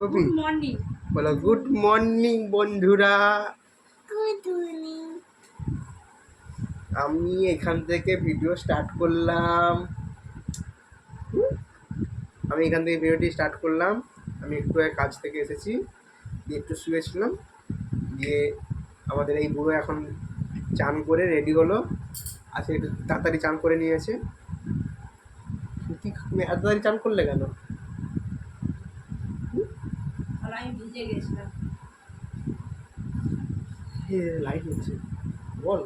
Good morning বলো good morning বন্ধুরা। আমি এখান থেকে ভিডিও স্টার্ট করলাম। আমি এখান থেকে ভিডিওটি স্টার্ট করলাম। আমি একটু কাজ থেকে এসেছি দিয়ে একটু শুয়েছিলাম দিয়ে আমাদের এই বুড়ো এখন চান করে রেডি হলো। আজকে একটু তাড়াতাড়ি চান করে নিয়েছে। কি এত তাড়াতাড়ি চান করলে কেন আর আমি ভিজে গেছিলাম। লাইট হচ্ছে। বল।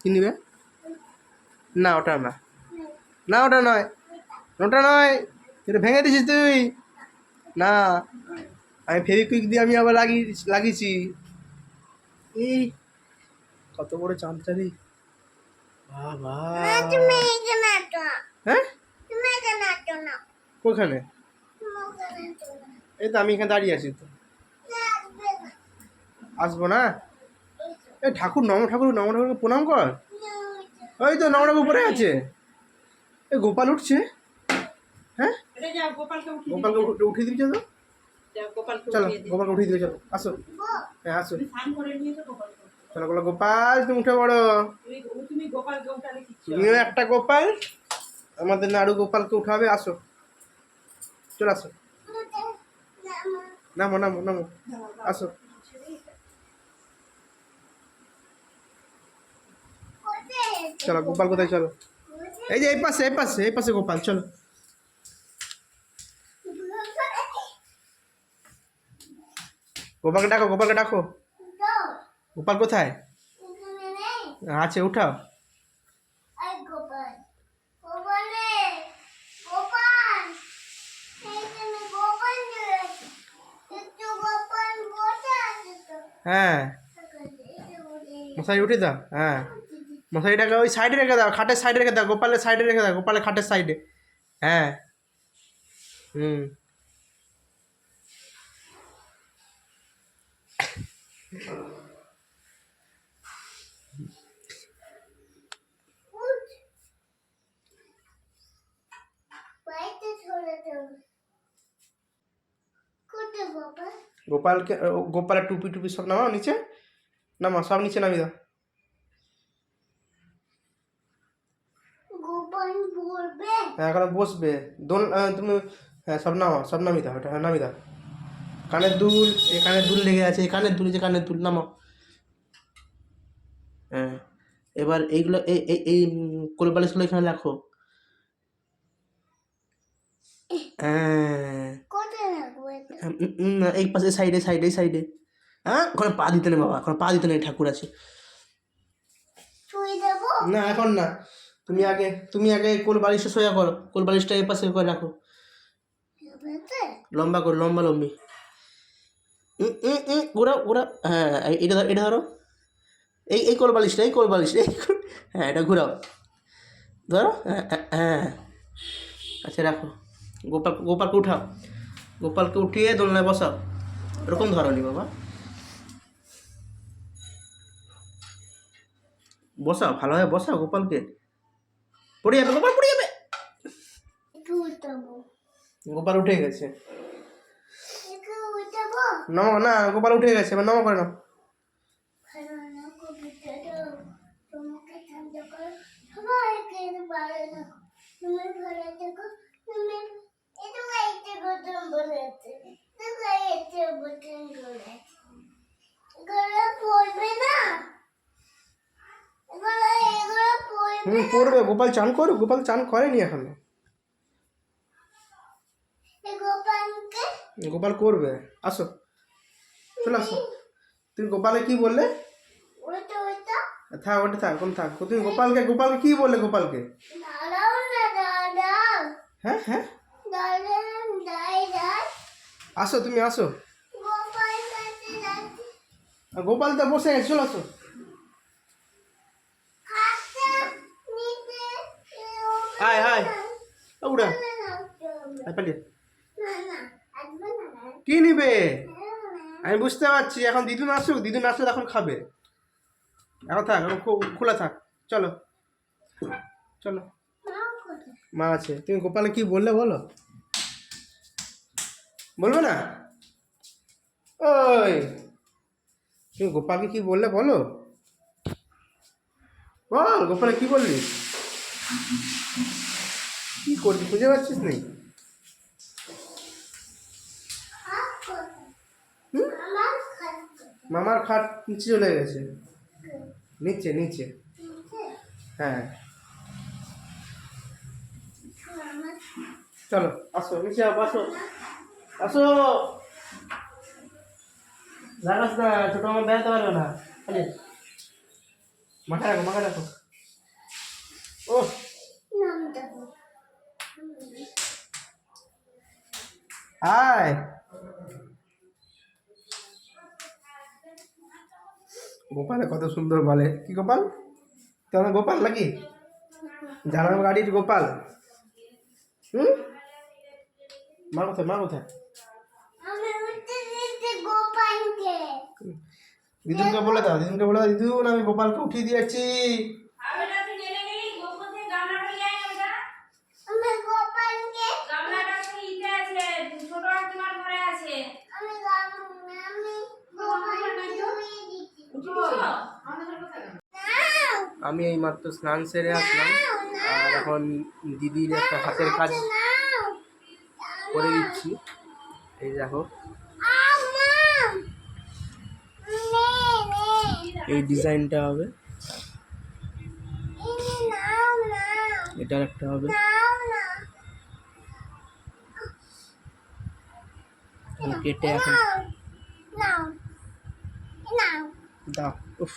কি নিবে? না ওটা না। না ওটা নয়। ওটা নয়। এটা ভেঙে দিছিস তুই। না। আমি ফেভিকুইক দিয়ে আমি আবার লাগিয়ে লাগিয়েছি। এই কত বড় চাঁদটারি বাবা কোখানে? ওখানে এই তো আমি এখানে দাঁড়িয়ে আছি তো। আসবে না। আসব না? এ ঠাকুর নম ঠাকুর নম ঠাকুরকে প্রণাম কর। ওই তো নম ঠাকুর পরে আছে। এ গোপাল উঠছে? হ্যাঁ? এটা গোপালকে উঠিয়ে দিবি। চলো। গোপালকে চলো উঠিয়ে গোপালকে উঠিয়ে দিবে চলো। আসো। হ্যাঁ আসো। চলো বলো গোপাল তুমি উঠে পড়ো। তুমিও একটা গোপাল আমাদের নাড়ু গোপালকে উঠাবে আসো। চলে আসো। নামো নামো নামো। আসো। চলো গোপাল কোথায়? চলো। এই যে এই পাশে এই পাশে এই পাশে গোপাল চলো। গোপালকে ডাকো গোপালকে ডাকো। গোপাল কোথায় আছে, উঠাও। হ্যাঁ। মশারি উঠে দাও হ্যাঁ মশারিটাকে ওই সাইডে রেখে দাও, খাটের সাইডে রেখে দাও, গোপালের সাইডে রেখে দাও, গোপালের খাটের সাইডে হ্যাঁ হুম উঠ। বাড়িতে চলে যাও। কোথায় গোপাল? গোপালকে গোপালের টুপি টুপি সব নামাও নিচে নামাও সব নিচে নামিয়ে দাও হ্যাঁ এখন বসবে দোল তুমি হ্যাঁ সব নামাও সব নামিয়ে দাও এটা হ্যাঁ নামিয়ে দাও কানের দুল এই কানের দুল লেগে আছে এই কানের দুল যে কানের দুল নামাও হ্যাঁ এবার এইগুলো এই এই কোলবালিশগুলো এখানে রাখো হ্যাঁ এই পাশে সাইডে সাইডে সাইডে হ্যাঁ? ওখানে পা দিতে নেই বাবা ওখানে পা দিতে নেই ঠাকুর আছে। না এখন না। তুমি আগে তুমি আগে কোল বালিশটা সোজা করো। কোল বালিশটা এই পাশে করে রাখো। লম্বা করো লম্বা লম্বি। ঘোরাও ঘোরাও। হ্যাঁ এটা এটা ধরো। এই এই কোল বালিশটা এই কোল বালিশটা এই হ্যাঁ এটা ঘোরাও। ধরো হ্যাঁ হ্যাঁ, হ্যাঁ। আচ্ছা রাখো। গোপাল গোপালকে উঠাও। গোপালকে উঠিয়ে দোলনায় বসাও। এরকম ধরনি বাবা। বসাও ভালোভাবে বসাও গোপালকে। পড়ে যাবে গোপাল পড়ে যাবে গোপাল উঠে গেছে। নম না গোপাল উঠে গেছে এবার নম করে নাও। না তুমি ভালো থাকো তুমি হুম পড়বে। গোপাল চান করো গোপাল চান করেনি এখনও। গোপাল করবে। আসো। চলে আসো। তুমি গোপালে কি বললে? থাক ওটা থাক কোন থাক। তুমি গোপালকে গোপালকে কি বললে গোপালকে? হ্যাঁ হ্যাঁ? আসো, তুমি আসো। গোপাল তো বসে গেছে চলে আসো। আয় আয় উড়া কি নিবে? আমি বুঝতে পারছি, এখন দিদুন আসুক দিদুন আসলে এখন খাবে। এখন থাক, এখন খোলা থাক। চলো। চলো। মা আছে। তুমি গোপালে কি বললে বলো? বলবে না? ওই, তুমি গোপালকে কি বললে বলো? বল, গোপালে, কি বললি? কি করবি, খুঁজে পাচ্ছিস নেই মামার খাট নিচে চলে গেছে। নিচে নিচে। হ্যাঁ। চলো, আসো, নিচে আসো। আসো। লাগাস না ছোট আমার বেড়াতে পারবে না মাথা রাখো মাথা রাখো। ও হাই। গোপালে কত সুন্দর বলে। কি গোপাল? তোমার গোপাল নাকি? জানার গাড়ির গোপাল। হুম? মা কোথায় মা কোথায় আমি উঠতে দিতে গোপালকে দিদুনকে বলে দাও দিদুনকে বলে দাও দিদুন আমি গোপালকে উঠিয়ে দিয়েছি। আমি এই মাত্র স্নান সেরে আসলাম। আর এখন দিদির একটা হাতের কাজ করে দিচ্ছি। এই দেখো। এই ডিজাইনটা হবে। এটার একটা হবে। কেটে এখন উফ।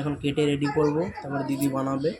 এখন কেটে রেডি করব, তারপর দিদি বানাবে।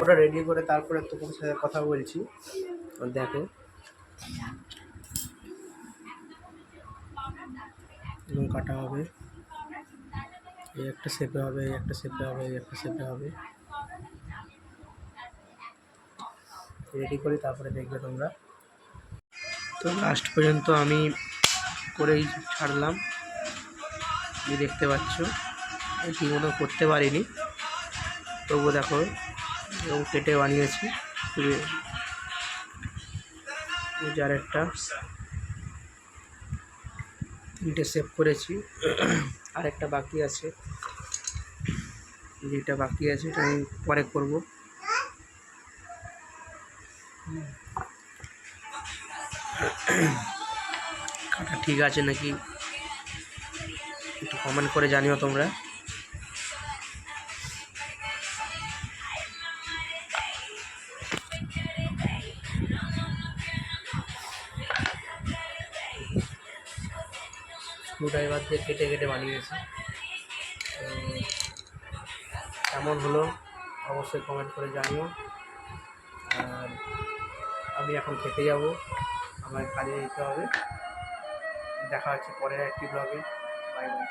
ওটা রেডি করে তারপরে তোমার সাথে কথা বলছি। দেখো। কাটা হবে। এই একটা শেপে হবে, এই একটা শেপে হবে, এই একটা শেপে হবে। রেডি করি তারপরে দেখবে তোমরা। তো লাস্ট পর্যন্ত আমি করেই ছাড়লাম। এই দেখতে পাচ্ছ ঠিক মতো করতে পারিনি। তবুও দেখো এবং কেটে বানিয়েছি। খুবই এই যে আরেকটা তিনটে সেভ করেছি। আরেকটা বাকি আছে। যেটা বাকি আছে এটা আমি পরে করব। কাটা ঠিক আছে নাকি? একটু কমেন্ট করে জানিও তোমরা। স্ক্রুড্রাইভার দিয়ে কেটে কেটে বানিয়েছি। কেমন হলো অবশ্যই কমেন্ট করে জানিও। আর আমি এখন খেতে যাব আমার কাজে যেতে হবে। দেখা হচ্ছে পরে একটি ব্লগে বাই বাই